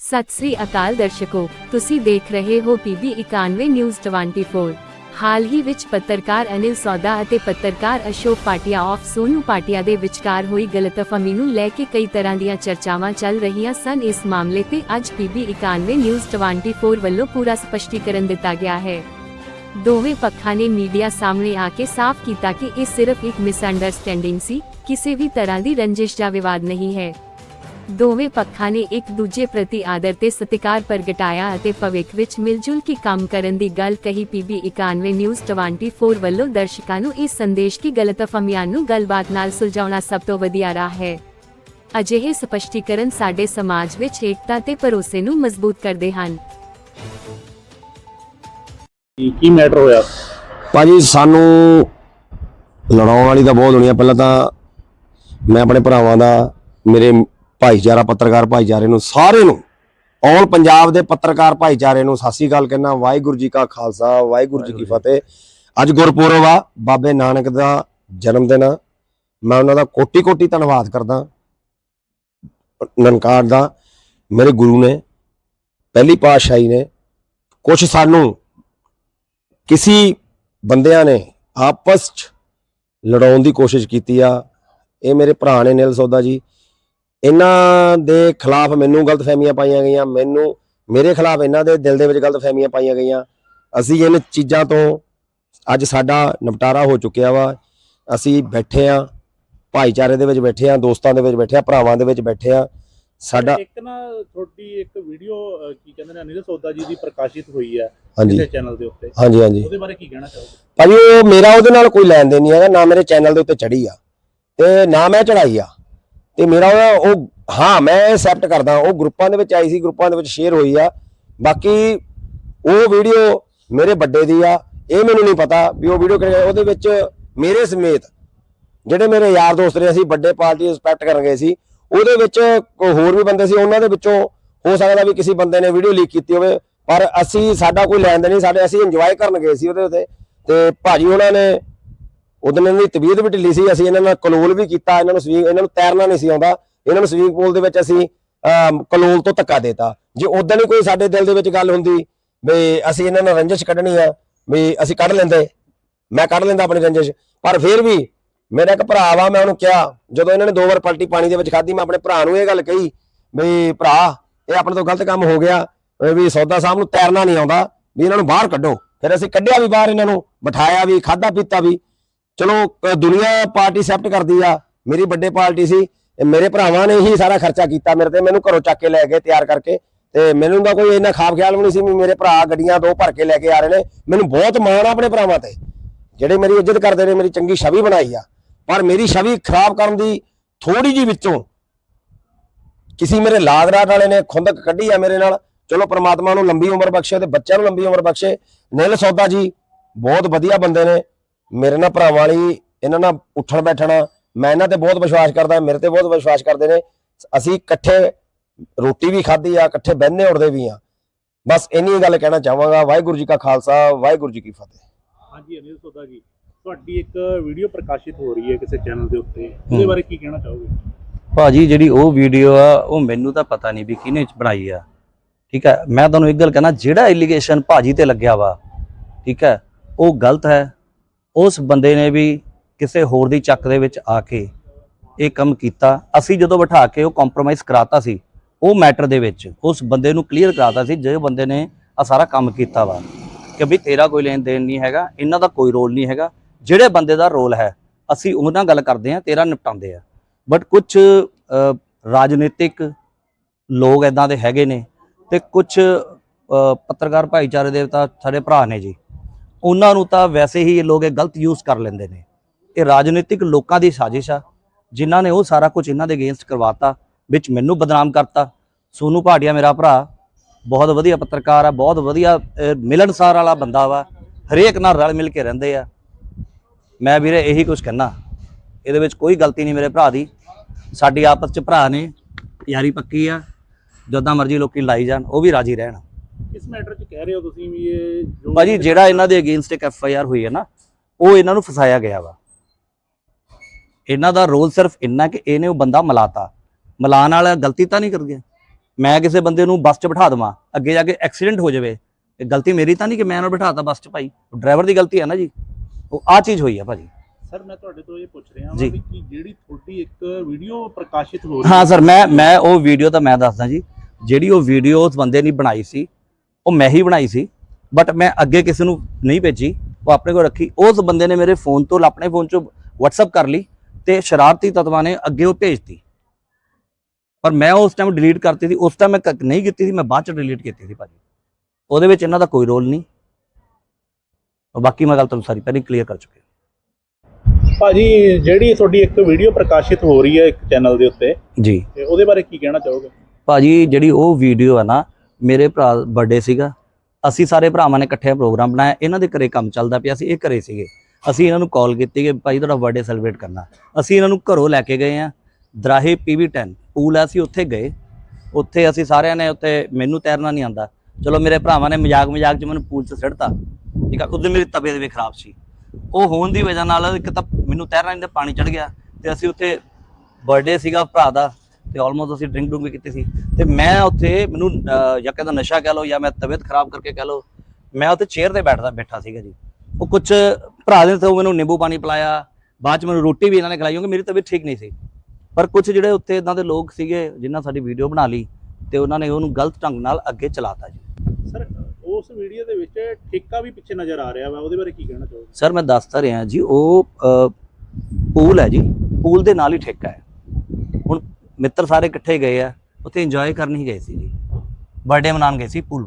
ਸਤਿ ਸ੍ਰੀ ਅਕਾਲ ਦਰਸ਼ਕੋ, ਤੁਸੀਂ ਦੇਖ ਰਹੇ ਹੋ ਪੀਬੀ 91 ਨਿਊਜ਼ 24 ਹਾਲ ਹੀ ਵਿੱਚ ਪੱਤਰਕਾਰ ਅਨਿਲ ਸੌਦਾ ਅਤੇ ਪੱਤਰਕਾਰ ਅਸ਼ੋਕ ਪਾਟਿਆ ਆਫ ਸੋਨੂ ਪਾਟਿਆ ਦੇ ਵਿਚਕਾਰ ਹੋਈ ਗਲਤਫਹਮੀ ਨੂੰ ਲੈ ਕੇ ਕਈ ਤਰ੍ਹਾਂ ਦੀਆਂ ਚਰਚਾਵਾਂ ਚੱਲ ਰਹੀਆਂ ਸਨ। ਇਸ ਮਾਮਲੇ ਤੇ ਅੱਜ ਪੀਬੀ 91 ਨਿਊਜ਼ 24 ਵੱਲੋਂ ਪੂਰਾ ਸਪਸ਼ਟੀਕਰਨ ਦਿੱਤਾ ਗਿਆ ਹੈ। ਦੋਵੇਂ ਪੱਖਾਂ ਨੇ ਮੀਡੀਆ ਸਾਹਮਣੇ ਆ ਕੇ ਸਾਫ਼ ਕੀਤਾ ਕਿ ਇਹ ਸਿਰਫ ਇੱਕ ਮਿਸਅੰਡਰਸਟੈਂਡਿੰਗ ਸੀ। ਕਿਸੇ ਵੀ ਤਰ੍ਹਾਂ ਦੀ ਰੰਜਿਸ਼ ਜਾਂ ਵਿਵਾਦ ਨਹੀਂ ਹੈ। ਦੋਵੇਂ ਪੱਖਾਂ ਨੇ ਇੱਕ ਦੂਜੇ ਪ੍ਰਤੀ ਆਦਰ ਤੇ ਸਤਿਕਾਰ ਪ੍ਰਗਟਾਇਆ ਅਤੇ ਭਵਿੱਖ ਵਿੱਚ ਮਿਲਜੁਲ ਕੇ ਕੰਮ ਕਰਨ ਦੀ ਗੱਲ ਕਹੀ। ਪੀਬੀ 91 ਨਿਊਜ਼ 24 ਵੱਲੋਂ ਦਰਸ਼ਕਾਂ ਨੂੰ ਇਸ ਸੰਦੇਸ਼ ਕਿ ਗਲਤਫਹਮੀਆਂ ਨੂੰ ਗੱਲਬਾਤ ਨਾਲ ਸੁਲਝਾਉਣਾ ਸਭ ਤੋਂ ਵਧੀਆ ਰਾਹ ਹੈ। ਅਜਿਹੇ ਸਪਸ਼ਟੀਕਰਨ ਸਾਡੇ ਸਮਾਜ ਵਿੱਚ ਏਕਤਾ ਤੇ ਭਰੋਸੇ ਨੂੰ ਮਜ਼ਬੂਤ ਕਰਦੇ ਹਨ। ਕੀ ਮੈਟਰ ਹੋਇਆ? ਭਾਜੀ ਸਾਨੂੰ ਲੜਾਉਣ ਵਾਲੀ ਤਾਂ ਬਹੁਤ ਦੁਨੀਆ ਪਹਿਲਾਂ ਤਾਂ ਮੈਂ ਆਪਣੇ ਭਰਾਵਾਂ ਦਾ ਮੇਰੇ ਭਾਈਚਾਰਾ ਪੱਤਰਕਾਰ ਭਾਈਚਾਰੇ ਨੂੰ ਸਾਰੇ ਨੂੰ ਆਲ ਪੰਜਾਬ ਦੇ ਪੱਤਰਕਾਰ ਭਾਈਚਾਰੇ ਨੂੰ ਸਤਿ ਸ੍ਰੀ ਅਕਾਲ ਕਹਿਣਾ ਵਾਹਿਗੁਰੂ ਜੀ ਕਾ ਖਾਲਸਾ ਵਾਹਿਗੁਰੂ ਜੀ ਕੀ ਫਤਿਹ। ਅੱਜ ਗੁਰਪੁਰਬ ਆ ਬਾਬੇ ਨਾਨਕ ਦਾ ਜਨਮ ਦਿਨ ਆ। ਮੈਂ ਉਹਨਾਂ ਦਾ ਕੋਟੀ ਕੋਟੀ ਧੰਨਵਾਦ ਕਰਦਾ ਨਨਕਾਰ ਦਾ। ਮੇਰੇ ਗੁਰੂ ਨੇ ਪਹਿਲੀ ਪਾਤਸ਼ਾਹੀ ਨੇ ਕੁਝ ਸਾਨੂੰ ਕਿਸੇ ਬੰਦਿਆਂ ਨੇ ਆਪਸ ਚ ਲੜਾਉਣ ਦੀ ਕੋਸ਼ਿਸ਼ ਕੀਤੀ ਆ। ਇਹ ਮੇਰੇ ਭਰਾ ਨੇ ਨਿਲ ਸੌਦਾ ਜੀ। ਇਹਨਾਂ ਦੇ ਖਿਲਾਫ ਮੈਨੂੰ ਗਲਤਫਹਿਮੀਆਂ ਪਾਈਆਂ ਗਈਆਂ ਮੈਨੂੰ ਮੇਰੇ ਖਿਲਾਫ ਇਹਨਾਂ ਦੇ ਦਿਲ ਦੇ ਵਿੱਚ ਗਲਤਫਹਿਮੀਆਂ ਪਾਈਆਂ ਗਈਆਂ। ਅਸੀਂ ਇਹਨਾਂ ਚੀਜ਼ਾਂ ਤੋਂ ਅੱਜ ਸਾਡਾ ਨਿਪਟਾਰਾ ਹੋ ਚੁੱਕਿਆ ਵਾ। ਅਸੀਂ ਬੈਠੇ ਆ ਭਾਈਚਾਰੇ ਦੇ ਵਿੱਚ ਬੈਠੇ ਆ ਦੋਸਤਾਂ ਦੇ ਵਿੱਚ ਬੈਠੇ ਆ ਭਰਾਵਾਂ ਦੇ ਵਿੱਚ ਬੈਠੇ ਆ। ਸਾਡਾ ਇੱਕ ਨਾ ਤੁਹਾਡੀ ਇੱਕ ਵੀਡੀਓ ਕੀ ਕਹਿੰਦੇ ਨੇ ਅਨਿਲ ਸੌਦਾ ਜੀ ਦੀ ਪ੍ਰਕਾਸ਼ਿਤ ਹੋਈ ਹੈ ਕਿਸੇ ਚੈਨਲ ਦੇ ਉੱਤੇ। ਹਾਂਜੀ ਹਾਂਜੀ। ਉਹਦੇ ਬਾਰੇ ਕੀ ਕਹਿਣਾ ਚਾਹੋਗੇ? ਭਾਜੀ ਉਹ ਮੇਰਾ ਉਹਦੇ ਨਾਲ ਕੋਈ ਲੈਣ ਦੇਣ ਨਹੀਂ ਹੈਗਾ ਨਾ ਮੇਰੇ ਚੈਨਲ ਦੇ ਉੱਤੇ ਚੜੀ ਆ। ਤੇ ਨਾ ਮੈਂ ਚੜਾਈ ਆ। ਤੇ ਮੇਰਾ ਉਹ ਹਾਂ, ਮੈਂ ਐਕਸੈਪਟ ਕਰਦਾ, ਉਹ ਗਰੁੱਪਾਂ ਦੇ ਵਿੱਚ ਆਈ ਸੀ, ਗਰੁੱਪਾਂ ਦੇ ਵਿੱਚ ਸ਼ੇਅਰ ਹੋਈ ਆ। ਬਾਕੀ ਉਹ ਵੀਡੀਓ ਮੇਰੇ ਵੱਡੇ ਦੀ ਆ, ਇਹ ਮੈਨੂੰ ਨਹੀਂ ਪਤਾ ਵੀ ਉਹ ਵੀਡੀਓ ਕਿਹੜੇ ਉਹਦੇ ਵਿੱਚ ਮੇਰੇ ਸਮੇਤ ਜਿਹੜੇ ਮੇਰੇ ਯਾਰ ਦੋਸਤ ਨੇ ਅਸੀਂ ਵੱਡੇ ਪਾਰਟੀ ਰਿਸਪੈਕਟ ਕਰਨ ਗਏ ਸੀ, ਉਹਦੇ ਵਿੱਚ ਕੋਈ ਹੋਰ ਵੀ ਬੰਦੇ ਸੀ, ਉਹਨਾਂ ਦੇ ਵਿੱਚੋਂ ਹੋ ਸਕਦਾ ਵੀ ਕਿਸੇ ਬੰਦੇ ਨੇ ਵੀਡੀਓ ਲੀਕ ਕੀਤੀ ਹੋਵੇ। ਪਰ ਅਸੀਂ, ਸਾਡਾ ਕੋਈ ਲੈਣ ਦੇਣ ਨਹੀਂ, ਸਾਡੇ ਅਸੀਂ ਇੰਜੋਏ ਕਰਨ ਗਏ ਸੀ ਉਹਦੇ ਉੱਤੇ। ਤੇ ਭਾਜੀ ਉਹਨਾਂ ਨੇ ਉਦੋਂ ਇਹਨਾਂ ਦੀ ਤਬੀਅਤ ਵੀ ਢਿੱਲੀ ਸੀ, ਅਸੀਂ ਇਹਨਾਂ ਨਾਲ ਕਲੋਲ ਵੀ ਕੀਤਾ, ਇਹਨਾਂ ਨੂੰ ਸਵੀਗ ਇਹਨਾਂ ਨੂੰ ਤੈਰਨਾ ਨਹੀਂ ਸੀ ਆਉਂਦਾ। ਇਹਨਾਂ ਨੂੰ ਸਵੀਮਿੰਗ ਪੂਲ ਦੇ ਵਿੱਚ ਅਸੀਂ ਕਲੋਲ ਤੋਂ ਧੱਕਾ ਦੇਤਾ। ਜੇ ਉਦੋਂ ਹੀ ਕੋਈ ਸਾਡੇ ਦਿਲ ਦੇ ਵਿੱਚ ਗੱਲ ਹੁੰਦੀ ਵੀ ਅਸੀਂ ਇਹਨਾਂ ਨਾਲ ਰੰਜਿਸ਼ ਕੱਢਣੀ ਆ, ਵੀ ਅਸੀਂ ਕੱਢ ਲੈਂਦੇ, ਮੈਂ ਕੱਢ ਲੈਂਦਾ ਆਪਣੀ ਰੰਜਿਸ਼। ਪਰ ਫਿਰ ਵੀ ਮੇਰਾ ਇੱਕ ਭਰਾ ਵਾ, ਮੈਂ ਉਹਨੂੰ ਕਿਹਾ, ਜਦੋਂ ਇਹਨਾਂ ਨੇ ਦੋ ਵਾਰ ਪਲਟੀ ਪਾਣੀ ਦੇ ਵਿੱਚ ਖਾਧੀ, ਮੈਂ ਆਪਣੇ ਭਰਾ ਨੂੰ ਇਹ ਗੱਲ ਕਹੀ ਵੀ ਭਰਾ, ਇਹ ਆਪਣੇ ਤੋਂ ਗਲਤ ਕੰਮ ਹੋ ਗਿਆ ਵੀ ਸੌਦਾ ਸਾਹਿਬ ਨੂੰ ਤੈਰਨਾ ਨਹੀਂ ਆਉਂਦਾ, ਵੀ ਇਹਨਾਂ ਨੂੰ ਬਾਹਰ ਕੱਢੋ। ਫਿਰ ਅਸੀਂ ਕੱਢਿਆ ਵੀ ਬਾਹਰ ਇਹਨਾਂ ਨੂੰ, ਬਿਠਾਇਆ ਵੀ ਖਾਦਾ ਪੀਤਾ ਵੀ। ਚਲੋ, ਅਹ, ਦੁਨੀਆ ਪਾਰਟੀ ਐਕਸੈਪਟ ਕਰਦੀ ਆ। ਮੇਰੀ ਵੱਡੇ ਪਾਰਟੀ ਸੀ ਮੇਰੇ ਭਰਾਵਾਂ ਨੇ ਹੀ ਸਾਰਾ ਖਰਚਾ ਕੀਤਾ। ਮੇਰੇ ਤੇ ਮੈਨੂੰ ਘਰੋਂ ਚੱਕ ਕੇ ਲੈ ਗਏ ਤਿਆਰ ਕਰਕੇ। ਤੇ ਮੈਨੂੰ ਤਾਂ ਕੋਈ ਇੰਨਾ ਖਾਬ ਖਿਆਲ ਵੀ ਨਹੀਂ ਸੀ ਵੀ ਮੇਰੇ ਭਰਾ ਗੱਡੀਆਂ ਦੋ ਭਰ ਕੇ ਲੈ ਕੇ ਆ ਰਹੇ ਨੇ। ਮੈਨੂੰ ਬਹੁਤ ਮਾਣ ਆ ਆਪਣੇ ਭਰਾਵਾਂ ਤੇ। ਜਿਹੜੇ ਮੇਰੀ ਇੱਜ਼ਤ ਕਰਦੇ ਨੇ, ਮੇਰੀ ਚੰਗੀ ਛਵੀ ਬਣਾਈ ਆ। ਪਰ ਮੇਰੀ ਛਵੀ ਖਰਾਬ ਕਰਨ ਦੀ ਥੋੜੀ ਜੀ ਵਿੱਚੋਂ ਕਿਸੇ ਮੇਰੇ ਲਾਗਰਾਟ ਵਾਲੇ ਨੇ ਖੁੰਦਕ ਕੱਢੀ ਆ ਮੇਰੇ ਨਾਲ। ਚਲੋ, ਪ੍ਰਮਾਤਮਾ ਨੂੰ ਲੰਬੀ ਉਮਰ ਬਖਸ਼ੇ ਤੇ ਬੱਚਿਆਂ ਨੂੰ ਲੰਬੀ ਉਮਰ ਬਖਸ਼ੇ। ਨਿਲ ਸੌਦਾ ਜੀ, ਬਹੁਤ ਵਧੀਆ ਬੰਦੇ ਨੇ। ਮੇਰੇ ਨਾਲ ਭਰਾਵਾਂ ਵਾਲੀ ਇਹਨਾਂ ਨਾਲ ਉੱਠਣ ਬੈਠਣਾ ਮੈਂ ਇਹਨਾਂ ਤੇ ਬਹੁਤ ਵਿਸ਼ਵਾਸ ਕਰਦਾ ਮੇਰੇ ਤੇ ਬਹੁਤ ਵਿਸ਼ਵਾਸ ਕਰਦੇ ਨੇ। ਅਸੀਂ ਇਕੱਠੇ ਰੋਟੀ ਵੀ ਖਾਧੀ ਆ ਇਕੱਠੇ ਬਹਿੰਦੇ ਉੱਠਦੇ ਵੀ ਆ। ਬਸ ਇੰਨੀ ਗੱਲ ਕਹਿਣਾ ਚਾਹਾਂਗਾ ਵਾਹਿਗੁਰੂ ਜੀ ਕਾ ਖਾਲਸਾ ਵਾਹਿਗੁਰੂ ਜੀ ਕੀ ਫਤਿਹ। ਹਾਂਜੀ ਅਨਿਲ ਸੌਦਾ ਜੀ ਤੁਹਾਡੀ ਇੱਕ ਵੀਡੀਓ ਪ੍ਰਕਾਸ਼ਿਤ ਹੋ ਰਹੀ ਹੈ ਕਿਸੇ ਚੈਨਲ ਦੇ ਉੱਤੇ ਉਹਦੇ ਬਾਰੇ ਕੀ ਕਹਿਣਾ ਚਾਹੋਗੇ? ਭਾਜੀ ਜਿਹੜੀ ਉਹ ਵੀਡੀਓ ਆ ਉਹ ਮੈਨੂੰ ਤਾਂ ਪਤਾ ਨਹੀਂ ਵੀ ਕਿਹਨੇ ਬਣਾਈ ਆ। ਠੀਕ ਹੈ ਮੈਂ ਤੁਹਾਨੂੰ ਇੱਕ ਗੱਲ ਕਹਿਣਾ ਜਿਹੜਾ ਐਲੀਗੇਸ਼ਨ ਭਾਜੀ ਤੇ ਲੱਗਿਆ ਵਾ ਠੀਕ ਹੈ ਉਹ ਗਲਤ ਹੈ। ਉਸ ਬੰਦੇ ਨੇ ਵੀ ਕਿਸੇ ਹੋਰ ਦੀ ਚੱਕ ਦੇ ਵਿੱਚ ਆ ਕੇ ਇਹ ਕੰਮ ਕੀਤਾ। ਅਸੀਂ ਜਦੋਂ ਬਿਠਾ ਕੇ ਉਹ ਕੰਪਰੋਮਾਈਜ਼ ਕਰਾਤਾ ਸੀ, ਉਹ ਮੈਟਰ ਦੇ ਵਿੱਚ, ਉਸ ਬੰਦੇ ਨੂੰ ਕਲੀਅਰ ਕਰਾਤਾ ਸੀ ਜਿਹੜੇ ਬੰਦੇ ਨੇ ਆ ਸਾਰਾ ਕੰਮ ਕੀਤਾ ਵਾ, ਕਿ ਵੀ ਤੇਰਾ ਕੋਈ ਲੈਣ ਦੇਣ ਨਹੀਂ ਹੈਗਾ, ਇਹਨਾਂ ਦਾ ਕੋਈ ਰੋਲ ਨਹੀਂ ਹੈਗਾ, ਜਿਹੜੇ ਬੰਦੇ ਦਾ ਰੋਲ ਹੈ, ਅਸੀਂ ਉਹਨਾਂ ਗੱਲ ਕਰਦੇ ਆ ਤੇਰਾ ਨਿਪਟਾਉਂਦੇ ਆ। ਬਟ ਕੁਝ ਰਾਜਨੀਤਿਕ ਲੋਕ ਇਦਾਂ ਦੇ ਹੈਗੇ ਨੇ ਤੇ ਕੁਝ ਪੱਤਰਕਾਰ ਭਾਈਚਾਰੇ ਦੇ ਤਾਂ ਸਾਡੇ ਭਰਾ ਨੇ ਜੀ। ਉਹਨਾਂ ਨੂੰ ਤਾਂ ਵੈਸੇ ਹੀ ਇਹ ਲੋਕ ਇਹ ਗਲਤ ਯੂਜ਼ ਕਰ ਲੈਂਦੇ ਨੇ। ਇਹ ਰਾਜਨੀਤਿਕ ਲੋਕਾਂ ਦੀ ਸਾਜ਼ਿਸ਼ ਆ, ਜਿਨ੍ਹਾਂ ਨੇ ਉਹ ਸਾਰਾ ਕੁਝ ਇਹਨਾਂ ਦੇ ਅਗੇਂਸਟ ਕਰਵਾਤਾ, ਵਿੱਚ ਮੈਨੂੰ ਬਦਨਾਮ ਕਰਤਾ। ਸੋਨੂ ਭਾਟੀਆ ਮੇਰਾ ਭਰਾ, ਬਹੁਤ ਵਧੀਆ ਪੱਤਰਕਾਰ ਆ, ਬਹੁਤ ਵਧੀਆ ਮਿਲਣਸਾਰ ਵਾਲਾ ਬੰਦਾ ਵਾ। ਹਰੇਕ ਨਾਲ ਰਲ ਮਿਲ ਕੇ ਰਹਿੰਦੇ ਆ। ਮੈਂ ਵੀਰੇ ਇਹੀ ਕੁਝ ਕਹਿਣਾ, ਇਹਦੇ ਵਿੱਚ ਕੋਈ ਗਲਤੀ ਨਹੀਂ ਮੇਰੇ ਭਰਾ ਦੀ। ਸਾਡੀ ਆਪਸ ਚ ਭਰਾ ਨੇ ਯਾਰੀ ਪੱਕੀ ਆ। ਜਦੋਂ ਮਰਜ਼ੀ ਲੋਕੀ ਲਾਈ ਜਾਣ, ਉਹ ਵੀ ਰਾਜੀ ਰਹਿਣ। ਇਸ ਮੈਟਰ 'ਚ ਕਹਿ ਰਹੇ ਹੋ ਤੁਸੀਂ ਵੀ ਇਹ ਜੋ ਭਾਜੀ ਜਿਹੜਾ ਇਹਨਾਂ ਦੇ ਅਗੇਂਸਟ ਇੱਕ ਐਫ ਆਈ ਆਰ ਹੋਈ ਹੈ ਨਾ ਉਹ ਇਹਨਾਂ ਨੂੰ ਫਸਾਇਆ ਗਿਆ ਵਾ। ਇਹਨਾਂ ਦਾ ਰੋਲ ਸਿਰਫ ਇੰਨਾ ਕਿ ਇਹਨੇ ਉਹ ਬੰਦਾ ਮਲਾਤਾ। ਮਲਾਨ ਵਾਲਾ ਗਲਤੀ ਤਾਂ ਨਹੀਂ ਕਰ ਗਿਆ ਮੈਂ ਕਿਸੇ ਬੰਦੇ ਨੂੰ ਬੱਸ 'ਚ ਬਿਠਾ ਦੇਵਾਂ ਅੱਗੇ ਜਾ ਕੇ ਐਕਸੀਡੈਂਟ ਹੋ ਜਾਵੇ। ਇਹ ਗਲਤੀ ਮੇਰੀ ਤਾਂ ਨਹੀਂ ਕਿ ਮੈਂ ਉਹਨੂੰ ਬਿਠਾਤਾ ਬੱਸ 'ਚ ਭਾਈ। ਡਰਾਈਵਰ ਦੀ ਗਲਤੀ ਹੈ ਨਾ ਜੀ। ਉਹ ਆ ਚੀਜ਼ ਹੋਈ ਆ ਭਾਜੀ। ਸਰ ਮੈਂ ਤੁਹਾਡੇ ਤੋਂ ਇਹ ਪੁੱਛ ਰਿਹਾ ਜੀ। ਹਾਂ ਵੀ ਕਿ ਜਿਹੜੀ ਤੁਹਾਡੀ ਇੱਕ ਵੀਡੀਓ ਪ੍ਰਕਾਸ਼ਿਤ ਹੋ ਰਹੀ ਹਾਂ ਹੈ? ਸਰ ਮੈਂ ਮੈਂ ਉਹ ਵੀਡੀਓ ਤਾਂ ਮੈਂ ਦੱਸਦਾ ਜੀ। ਜਿਹੜੀ ਉਹ ਵੀਡੀਓ ਉਸ ਬੰਦੇ ਨੇ ਬਣਾਈ ਸੀ ਉਹ ਮੈਂ ਹੀ ਬਣਾਈ ਸੀ ਬਟ ਮੈਂ ਅੱਗੇ ਕਿਸੇ ਨੂੰ ਨਹੀਂ ਭੇਜੀ ਉਹ ਆਪਣੇ ਕੋਲ ਰੱਖੀ। ਉਸ ਬੰਦੇ ਨੇ ਮੇਰੇ ਫੋਨ ਤੋਂ ਆਪਣੇ ਫੋਨ 'ਚੋਂ WhatsApp ਕਰ ਲਈ ਤੇ ਸ਼ਰਾਰਤੀ ਤਤਵਾਂ ਨੇ ਅੱਗੇ ਉਹ ਭੇਜਤੀ ਪਰ ਮੈਂ ਉਸ ਟਾਈਮ ਡਿਲੀਟ ਕਰਤੀ ਸੀ ਉਸ ਟਾਈਮ ਮੈਂ ਨਹੀਂ ਕੀਤੀ ਸੀ ਮੈਂ ਬਾਅਦ ਚ ਡਿਲੀਟ ਕੀਤੀ ਸੀ ਭਾਜੀ। ਉਹਦੇ ਵਿੱਚ ਇਹਨਾਂ ਦਾ ਕੋਈ ਰੋਲ ਨਹੀਂ। ਬਾਕੀ ਮੈਂ ਗੱਲ ਤੁਹਾਨੂੰ ਸਾਰੀ ਪਹਿਲਾਂ ਕਲੀਅਰ ਕਰ ਚੁੱਕਿਆ। ਭਾਜੀ ਜਿਹੜੀ ਤੁਹਾਡੀ ਇੱਕ ਵੀਡੀਓ ਪ੍ਰਕਾਸ਼ਿਤ ਹੋ ਰਹੀ ਹੈ ਇੱਕ ਚੈਨਲ ਦੇ ਉੱਤੇ ਜੀ। ਤੇ ਉਹਦੇ ਬਾਰੇ ਕੀ ਕਹਿਣਾ ਚਾਹੋਗੇ? ਭਾਜੀ ਜਿਹੜੀ ਉਹ ਵੀਡੀਓ ਹੈ ਨਾ ਮੇਰੇ ਭਰਾ ਬਰਥਡੇ ਸੀਗਾ, ਅਸੀਂ ਸਾਰੇ ਭਰਾਵਾਂ ਨੇ ਇਕੱਠੇ ਪ੍ਰੋਗਰਾਮ ਬਣਾਇਆ, ਇਹਨਾਂ ਦੇ ਘਰੇ ਕੰਮ ਚੱਲਦਾ ਪਿਆ ਸੀ, ਇਹ ਘਰੇ ਸੀਗੇ। ਅਸੀਂ ਇਹਨਾਂ ਨੂੰ ਕਾਲ ਕੀਤੀ ਕਿ ਭਾਈ ਤੁਹਾਡਾ ਬਰਥਡੇ ਸੈਲੀਬ੍ਰੇਟ ਕਰਨਾ। ਅਸੀਂ ਇਹਨਾਂ ਨੂੰ ਘਰੋਂ ਲੈ ਕੇ ਗਏ ਆ, ਦਰਾਹੇ ਪੀਵੀ10 ਪੂਲ ਆ, ਅਸੀਂ ਉੱਥੇ ਗਏ। ਉੱਥੇ ਅਸੀਂ ਸਾਰਿਆਂ ਨੇ ਉੱਥੇ ਮੈਨੂੰ ਤੈਰਨਾ ਨਹੀਂ ਆਂਦਾ ਚਲੋ ਮੇਰੇ ਭਰਾਵਾਂ ਨੇ ਮਜ਼ਾਕ ਮਜ਼ਾਕ 'ਚ ਮੈਨੂੰ ਪੂਲ 'ਚ ਸਿੱਟਤਾ। ਠੀਕ ਆ ਉਦੋਂ ਮੇਰੀ ਤਬੀਅਤ ਵੀ ਖਰਾਬ ਸੀ। ਉਹ ਹੋਣ ਦੀ ਵਜ੍ਹਾ ਨਾਲ ਇੱਕ ਤਾਂ ਮੈਨੂੰ ਤੈਰਨਾ ਨਹੀਂ ਤਾਂ ਪਾਣੀ ਚੜ ਗਿਆ ਤੇ ਅਸੀਂ ਉੱਥੇ ਬਰਥਡੇ ਸੀਗਾ ਭਰਾ ਦਾ। ਤੇ ਆਲਮੋਸਟ ਅਸੀਂ ਡਰਿੰਕ ਡਰੂੰਕ ਵੀ ਕੀਤੀ ਸੀ। ਤੇ ਮੈਂ ਉੱਥੇ ਮੈਨੂੰ ਜਾਂ ਕਹਿੰਦਾ ਨਸ਼ਾ ਕਹਿ ਲਓ ਜਾਂ ਮੈਂ ਤਬੀਅਤ ਖਰਾਬ ਕਰਕੇ ਕਹਿ ਲਓ ਮੈਂ ਉੱਥੇ ਚੇਅਰ ਤੇ ਬੈਠਦਾ ਬੈਠਾ ਸੀਗਾ ਜੀ। ਉਹ ਕੁਝ ਭਰਾ ਦੇ ਤੋਂ ਮੈਨੂੰ ਨਿੰਬੂ ਪਾਣੀ ਪਿਲਾਇਆ ਬਾਅਦ ਚ ਮੈਨੂੰ ਰੋਟੀ ਵੀ ਇਹਨਾਂ ਨੇ ਖਿਲਾਈ ਕਿਉਂਕਿ ਮੇਰੀ ਤਬੀਅਤ ਠੀਕ ਨਹੀਂ ਸੀ। ਪਰ ਕੁਝ ਜਿਹੜੇ ਉੱਥੇ ਇਦਾਂ ਦੇ ਲੋਕ ਸੀਗੇ ਜਿਨ੍ਹਾਂ ਸਾਡੀ ਵੀਡੀਓ ਬਣਾ ਲਈ ਤੇ ਉਹਨਾਂ ਨੇ ਉਹਨੂੰ ਗਲਤ ਢੰਗ ਨਾਲ ਅੱਗੇ ਚਲਾਤਾ ਜੀ। ਸਰ ਉਸ ਵੀਡੀਓ ਦੇ ਵਿੱਚ ਠੇਕਾ ਵੀ ਪਿੱਛੇ ਨਜ਼ਰ ਆ ਰਿਹਾ ਵਾ ਉਹਦੇ ਬਾਰੇ ਕੀ ਕਹਿਣਾ ਚਾਹੋਗੇ? ਸਰ ਮੈਂ ਦੱਸ ਤਾਂ ਰਿਹਾ ਜੀ ਉਹ ਪੂਲ ਹੈ ਜੀ ਪੂਲ ਦੇ ਨਾਲ ਹੀ ਠੇਕਾ ਹੈ। ਹੁਣ ਮਿੱਤਰ ਸਾਰੇ ਇਕੱਠੇ ਗਏ ਆ, ਉੱਥੇ ਇੰਜੋਏ ਕਰਨ ਹੀ ਗਏ ਸੀ ਜੀ। ਬਰਥਡੇ ਮਨਾਉਣ ਗਏ ਸੀ ਪੂਲ